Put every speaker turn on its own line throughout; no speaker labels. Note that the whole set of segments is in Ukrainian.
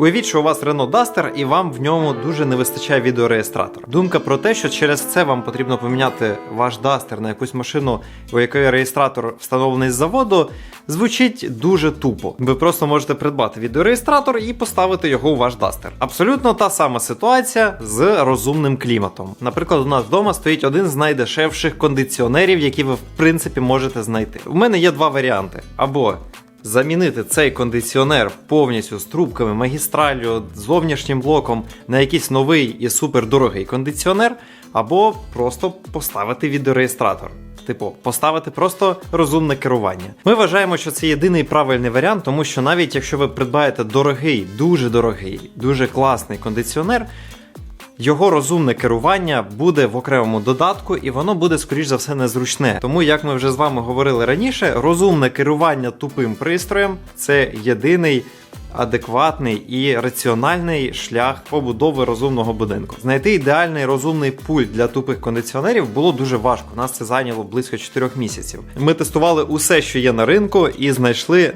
Уявіть, що у вас Renault Duster і вам в ньому дуже не вистачає відеореєстратора. Думка про те, що через це вам потрібно поміняти ваш Duster на якусь машину, у якої реєстратор встановлений з заводу, звучить дуже тупо. Ви просто можете придбати відеореєстратор і поставити його у ваш Duster. Абсолютно та сама ситуація з розумним кліматом. Наприклад, у нас вдома стоїть один з найдешевших кондиціонерів, які ви в принципі можете знайти. У мене є два варіанти: або замінити цей кондиціонер повністю з трубками, магістралью, зовнішнім блоком на якийсь новий і супердорогий кондиціонер, або просто поставити відеореєстратор. Типу, поставити просто розумне керування. Ми вважаємо, що це єдиний правильний варіант, тому що навіть якщо ви придбаєте дорогий, дуже дорогий, дуже класний кондиціонер, його розумне керування буде в окремому додатку, і воно буде, скоріш за все, незручне. Тому, як ми вже з вами говорили раніше, розумне керування тупим пристроєм це єдиний. Адекватний і раціональний шлях побудови розумного будинку. Знайти ідеальний розумний пульт для тупих кондиціонерів було дуже важко. Нас це зайняло близько 4 місяців. Ми тестували усе, що є на ринку, і знайшли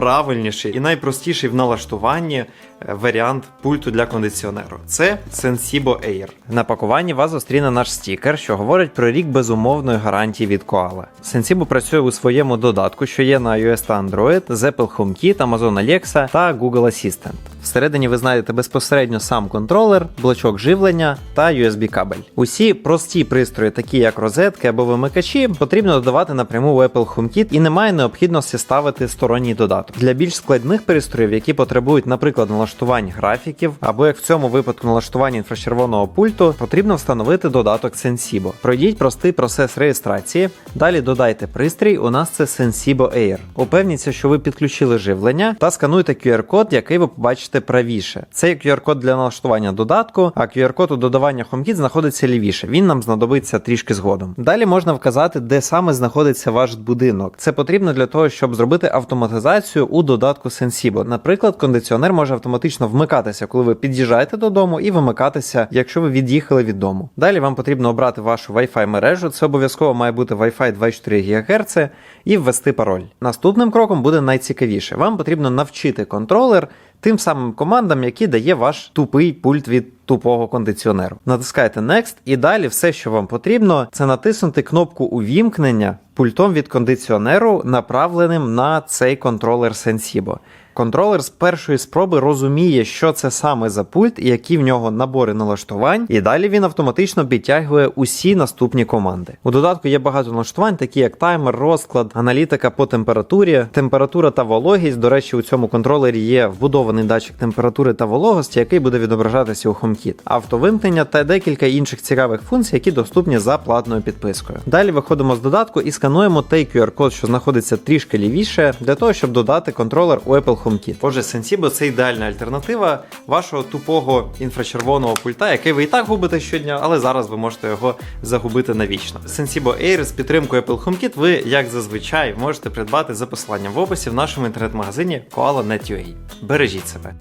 найправильніший і найпростіший в налаштуванні е, варіант пульту для кондиціонеру. Це Sensibo Air. На пакуванні вас зустріне наш стікер, що говорить про рік безумовної гарантії від Koala. Sensibo працює у своєму додатку, що є на iOS та Android, з Apple HomeKit, Amazon Alexa та Google Assistant. Всередині ви знайдете безпосередньо сам контролер, блочок живлення та USB кабель. Усі прості пристрої, такі як розетки або вимикачі, потрібно додавати напряму в Apple HomeKit і немає необхідності ставити сторонній додаток. Для більш складних пристроїв, які потребують, наприклад, налаштувань графіків, або як в цьому випадку налаштування інфрачервоного пульту, потрібно встановити додаток Sensibo. Пройдіть простий процес реєстрації. Далі додайте пристрій. У нас це Sensibo Air. Упевніться, що ви підключили живлення та скануйте QR-код, який ви побачите правіше. Це QR-код для налаштування додатку, а QR-код у додавання HomeKit знаходиться лівіше. Він нам знадобиться трішки згодом. Далі можна вказати, де саме знаходиться ваш будинок. Це потрібно для того, щоб зробити автоматизацію у додатку Sensibo. Наприклад, кондиціонер може автоматично вмикатися, коли ви під'їжджаєте додому, і вимикатися, якщо ви від'їхали від дому. Далі вам потрібно обрати вашу Wi-Fi мережу. Це обов'язково має бути Wi-Fi 24 ГГц і ввести пароль. Наступним кроком буде найцікавіше. Вам потрібно навчити контролер тим самим командам, які дає ваш тупий пульт від тупого кондиціонеру. Натискаєте Next, і далі все, що вам потрібно, це натиснути кнопку увімкнення пультом від кондиціонеру, направленим на цей контролер Sensibo. Контролер з першої спроби розуміє, що це саме за пульт і які в нього набори налаштувань, і далі він автоматично підтягує усі наступні команди. У додатку є багато налаштувань, такі як таймер, розклад, аналітика по температурі, температура та вологість. До речі, у цьому контролері є вбудований датчик температури та вологості, який буде відображатися у HomeKit, автовимкнення та декілька інших цікавих функцій, які доступні за платною підпискою. Далі виходимо з додатку і скануємо той QR-код, що знаходиться трішки лівіше, для того, щоб додати контролер у Apple HomeKit. Отже, Sensibo – це ідеальна альтернатива вашого тупого інфрачервоного пульта, який ви і так губите щодня, але зараз ви можете його загубити навічно. Sensibo Air з підтримкою Apple HomeKit ви, як зазвичай, можете придбати за посиланням в описі в нашому інтернет-магазині koala.net.ua. Бережіть себе.